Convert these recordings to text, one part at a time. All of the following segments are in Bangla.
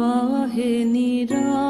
বাহে নিরা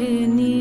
beneath